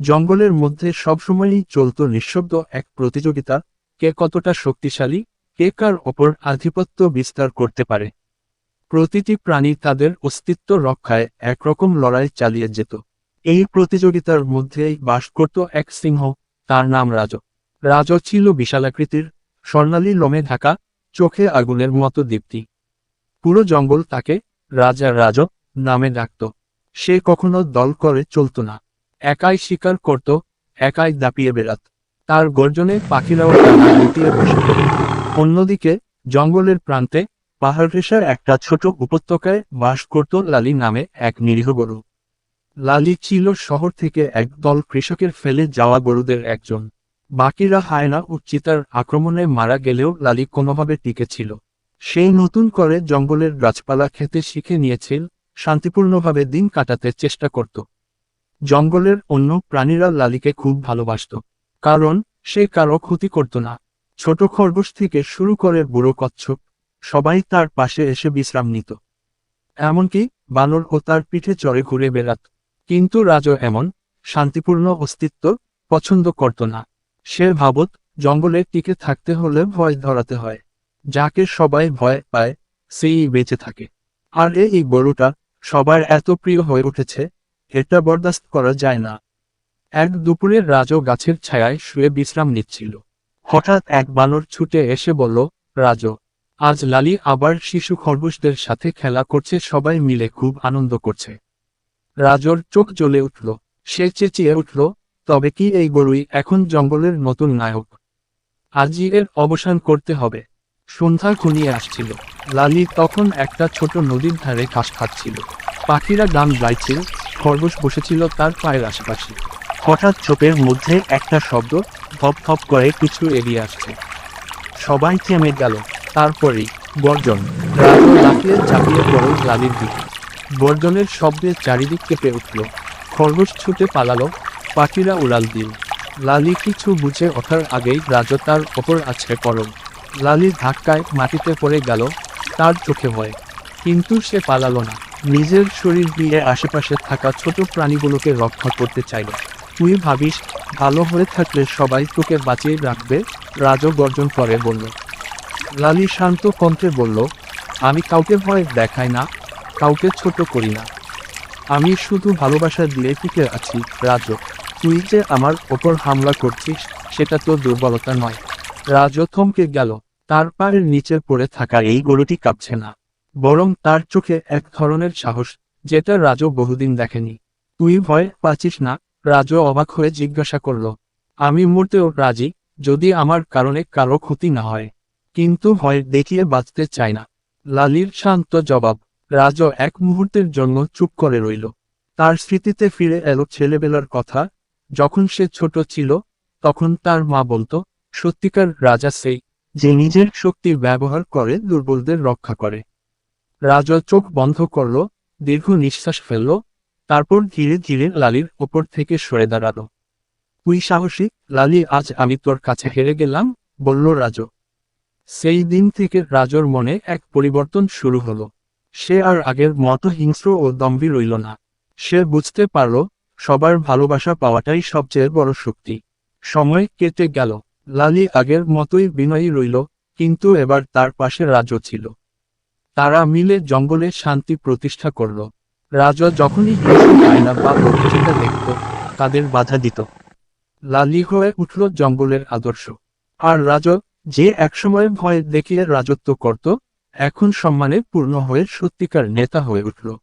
জঙ্গলের মধ্যে সবসময়ই চলত নিঃশব্দ এক প্রতিযোগিতা, কে কতটা শক্তিশালী, কে কার ওপর আধিপত্য বিস্তার করতে পারে। প্রতিটি প্রাণী তাদের অস্তিত্ব রক্ষায় একরকম লড়াই চালিয়ে যেত। এই প্রতিযোগিতার মধ্যেই বাস করত এক সিংহ, তার নাম রাজ। রাজ ছিল বিশালাকৃতির স্বর্ণালী লোমে ঢাকা, চোখে আগুনের মতো দীপ্তি। পুরো জঙ্গল তাকে রাজা রাজ নামে ডাকত। সে কখনো দল করে চলত না। একাই শিকার করত, একাই দাপিয়ে বেড়াত। তার গর্জনে পাখিরাও গুটিয়ে বসে অন্যদিকে জঙ্গলের প্রান্তে পাহাড় রেশার একটা ছোট উপত্যকায় বাস করত লালি নামে এক নিরীহ গরু। লালি ছিল শহর থেকে একদল কৃষকের ফেলে যাওয়া গরুদের একজন। বাকিরা হায়না ও চিতার আক্রমণে মারা গেলেও লালি কোনোভাবে টিকে ছিল। সেই নতুন করে জঙ্গলের গাছপালা খেতে শিখে নিয়েছিল, শান্তিপূর্ণভাবে দিন কাটাতে চেষ্টা করত। জঙ্গলের অন্য প্রাণীরা লালিকে খুব ভালোবাসত। কারণ, সে কারও ক্ষতি করত না। ছোট খরগোশ থেকে শুরু করে বুড়ো কচ্ছপ, সবাই তার পাশে এসে বিশ্রাম নিত। এমনকি বানর ও তার পিঠে চড়ে ঘুরে বেড়াত। কিন্তু রাজ এমন, শান্তিপূর্ণ অস্তিত্ব পছন্দ করত না। সে ভাবত, জঙ্গলে টিকে থাকতে হলে ভয় ধরাতে হয়। যাকে সবাই ভয় পায়, সেই বেঁচে থাকে। আর এই গরুটা সবার এত প্রিয় হয়ে উঠেছে এটা বরদাস্ত করা যায় না। এক দুপুরে রাজও গাছের ছায়ায় শুয়ে বিশ্রাম নিচ্ছিল। হঠাৎ এক বানর ছুটে এসে বলল রাজ আজ লালি আবার শিশু খরগোশদের সাথে খেলা করছে, সবাই মিলে খুব আনন্দ করছে রাজর চোখ জ্বলে উঠল, সে চেঁচিয়ে উঠল, তবে কি এই গরুই এখন জঙ্গলের নতুন নায়ক? আজই এর অবসান করতে হবে সন্ধ্যা ঘনিয়ে আসছিল। লালি তখন একটা ছোট নদীর ধারে ঘাস খাচ্ছিল। পাখিরা গান গাইছিল খরগোশ বসেছিল তার পায়ের আশেপাশে। হঠাৎ চোখের মধ্যে একটা শব্দ ধপ ধপ করে কিছু এগিয়ে আসছে। সবাই থেমে গেল। তারপরেই গর্জন। রাজু লাফিয়ে ঝাঁপিয়ে পড়ল লালির দিকে। গর্জনের শব্দে চারিদিক কেঁপে উঠল। খরগোশ ছুটে পালালো পাখিরা উড়াল দিল লালি কিছু বুঝে ওঠার আগেই রাজ তার ওপর আছে পড়ল। লালির ধাক্কায় মাটিতে পড়ে গেল তার চোখে ভয়। কিন্তু সে পালালো না। নিজের শরীর দিয়ে আশেপাশে থাকা ছোট প্রাণীগুলোকে রক্ষা করতে চাইল। তুই ভাবিস, ভালো হয়ে থাকলে সবাই তোকে বাঁচিয়ে রাখবে? রাজ গর্জন করে বলল। লালি শান্ত কণ্ঠে বলল, আমি কাউকে ভয় দেখাই না, কাউকে ছোট করি না। আমি শুধু ভালোবাসা দিয়ে টিকে আছি, রাজ। তুই যে আমার ওপর হামলা করছিস, সেটা তো দুর্বলতা নয়। রাজ থমকে গেল। তার পায়ের নিচে পড়ে থাকা এই গরুটি কাঁপছে না। বরং তার চোখে এক ধরনের সাহস, যেটা রাজও বহুদিন দেখেনি। তুই ভয় পাচ্ছিস না? রাজও অবাক হয়ে জিজ্ঞাসা করল। আমি মরতেও রাজি, যদি আমার কারণে কারও ক্ষতি না হয়। কিন্তু ভয় দেখিয়ে বাঁচতে চায় না। লালির শান্ত জবাব। রাজও এক মুহূর্তের জন্য চুপ করে রইল। তার স্মৃতিতে ফিরে এলো ছেলেবেলার কথা। যখন সে ছোট ছিল, তখন তার মা বলতো, সত্যিকার রাজা সেই, যে নিজের শক্তির ব্যবহার করে দুর্বলদের রক্ষা করে। রাজা চোখ বন্ধ করল, দীর্ঘ নিঃশ্বাস ফেলল, তারপর ধীরে ধীরে লালির ওপর থেকে সরে দাঁড়াল। তুই সাহসী, লালি, আজ আমি তোর কাছে হেরে গেলাম, বলল রাজ। সেই দিন থেকে রাজর মনে এক পরিবর্তন শুরু হলো। সে আর আগের মতো হিংস্র ও দম্ভি রইল না। সে বুঝতে পারল, সবার ভালোবাসা পাওয়াটাই সবচেয়ে বড় শক্তি। সময় কেটে গেল, লালি আগের মতোই বিনয়ী রইল, কিন্তু এবার তার পাশে রাজও ছিল। তারা মিলে জঙ্গলে শান্তি প্রতিষ্ঠা করল। রাজা যখনই কিছু আয়না বা প্রতিযোগিতা দেখত, তাদের বাধা দিত। লালি হয়ে উঠল জঙ্গলের আদর্শ। আর রাজা যে একসময় ভয় দেখিয়ে রাজত্ব করত, এখন সম্মানে পূর্ণ হয়ে সত্যিকার নেতা হয়ে উঠল।